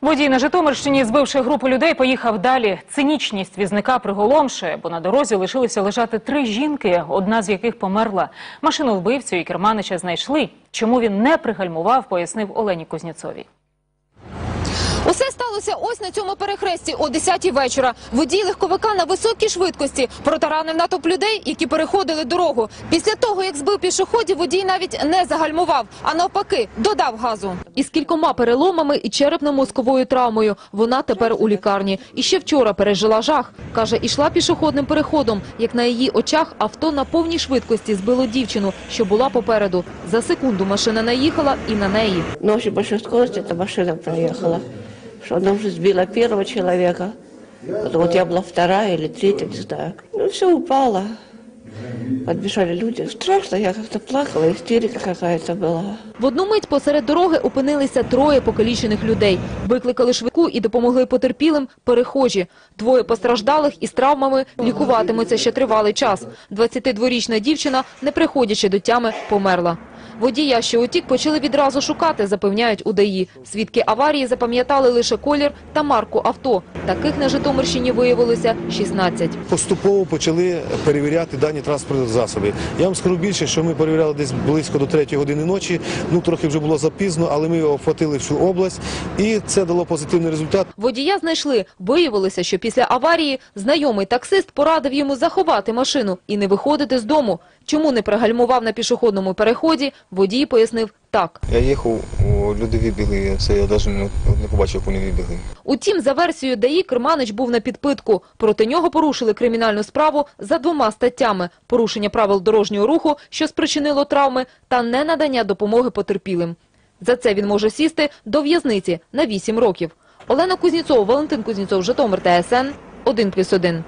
Водій на Житомирщині, збивши групу людей, поїхав далі. Цинічність візника приголомшує, бо на дорозі лишилися лежати три жінки, одна з яких померла. Машину вбивцю і керманича знайшли. Чому він не пригальмував, пояснив Олені Кузнєцовій. Усе сталося ось на цьому перехресті о 10 вечора. Водій легковика на високій швидкості протаранив натовп людей, які переходили дорогу. Після того, як збив пішоходів, водій навіть не загальмував, а навпаки, додав газу. Із кількома переломами і черепно-мозковою травмою. Вона тепер у лікарні. І ще вчора пережила жах. Каже, ішла пішохідним переходом, як на її очах авто на повній швидкості збило дівчину, що була попереду. За секунду машина наїхала і на неї. Очень большой скорости эта машина проехала, что она уже сбила первого человека. Потом вот я была вторая или третья, не знаю. Ну, все упало. Подбежали люди. Страшно, я как-то плакала, истерика какая-то была. В одну мить посеред дороги опинилися троє покалічених людей. Викликали швидку і допомогли потерпілим перехожі. Двоє постраждалих із травмами лікуватимуться ще тривалий час. 22-річна дівчина, не приходячи до тями, померла. Водія, що утік, почали відразу шукати, запевняють у ДАІ. Свідки аварії запам'ятали лише колір та марку авто. Таких на Житомирщині виявилося 16. Поступово почали перевіряти дані транспортні засоби. Я вам скажу більше, що ми перевіряли десь близько до 3 години ночі. Ну трохи вже було запізно, але ми охватили всю область, і це дало позитивний результат. Водія знайшли. Виявилося, що після аварії знайомий таксист порадив йому заховати машину і не виходити з дому. Чому не пригальмував на пішохідному переході, водій пояснив так. Я їхав, люди вибігли, це я навіть не, побачив, як вони вибігли. Утім, за версією ДАІ, Керманич був на підпитку. Проти нього порушили кримінальну справу за двома статтями – порушення правил дорожнього руху, що спричинило травми, та ненадання допомоги потерпілим. За це він може сісти до в'язниці на 8 років. Олена Кузнєцова, Валентин Кузнєцов, Житомир, ТСН, 1+,1.